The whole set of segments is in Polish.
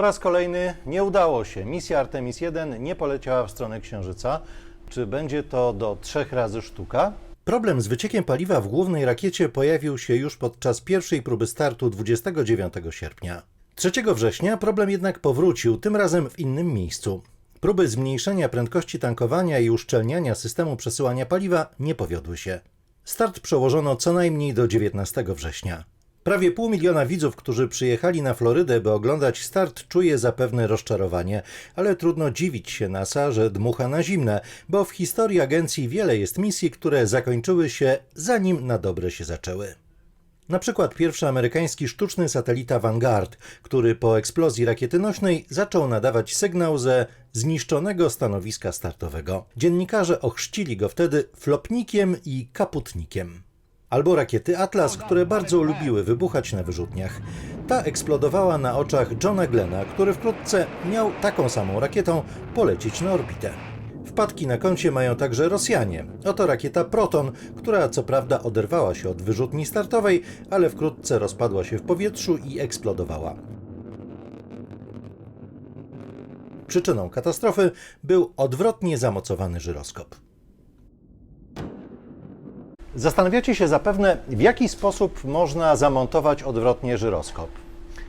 Po raz kolejny nie udało się. Misja Artemis 1 nie poleciała w stronę Księżyca. Czy będzie to do trzech razy sztuka? Problem z wyciekiem paliwa w głównej rakiecie pojawił się już podczas pierwszej próby startu 29 sierpnia. 3 września problem jednak powrócił, tym razem w innym miejscu. Próby zmniejszenia prędkości tankowania i uszczelniania systemu przesyłania paliwa nie powiodły się. Start przełożono co najmniej do 19 września. Prawie pół miliona widzów, którzy przyjechali na Florydę, by oglądać start, czuje zapewne rozczarowanie, ale trudno dziwić się NASA, że dmucha na zimne, bo w historii agencji wiele jest misji, które zakończyły się zanim na dobre się zaczęły. Na przykład pierwszy amerykański sztuczny satelita Vanguard, który po eksplozji rakiety nośnej zaczął nadawać sygnał ze zniszczonego stanowiska startowego. Dziennikarze ochrzcili go wtedy flopnikiem i kaputnikiem. Albo rakiety Atlas, które bardzo lubiły wybuchać na wyrzutniach. Ta eksplodowała na oczach Johna Glena, który wkrótce miał taką samą rakietą polecieć na orbitę. Wpadki na koncie mają także Rosjanie. Oto rakieta Proton, która co prawda oderwała się od wyrzutni startowej, ale wkrótce rozpadła się w powietrzu i eksplodowała. Przyczyną katastrofy był odwrotnie zamocowany żyroskop. Zastanawiacie się zapewne, w jaki sposób można zamontować odwrotnie żyroskop.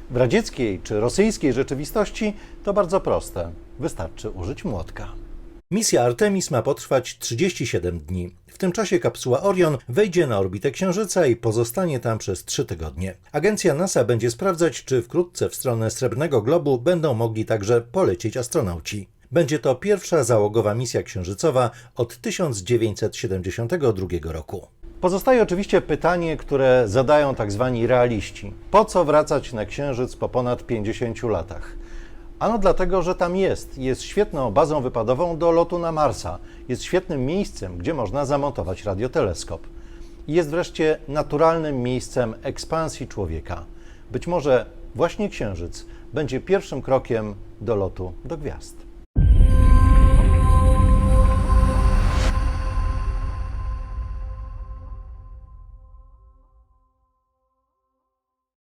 W radzieckiej czy rosyjskiej rzeczywistości to bardzo proste. Wystarczy użyć młotka. Misja Artemis ma potrwać 37 dni. W tym czasie kapsuła Orion wejdzie na orbitę Księżyca i pozostanie tam przez 3 tygodnie. Agencja NASA będzie sprawdzać, czy wkrótce w stronę Srebrnego Globu będą mogli także polecieć astronauci. Będzie to pierwsza załogowa misja księżycowa od 1972 roku. Pozostaje oczywiście pytanie, które zadają tak zwani realiści. Po co wracać na Księżyc po ponad 50 latach? Ano dlatego, że tam jest. Jest świetną bazą wypadową do lotu na Marsa. Jest świetnym miejscem, gdzie można zamontować radioteleskop. Jest wreszcie naturalnym miejscem ekspansji człowieka. Być może właśnie Księżyc będzie pierwszym krokiem do lotu do gwiazd.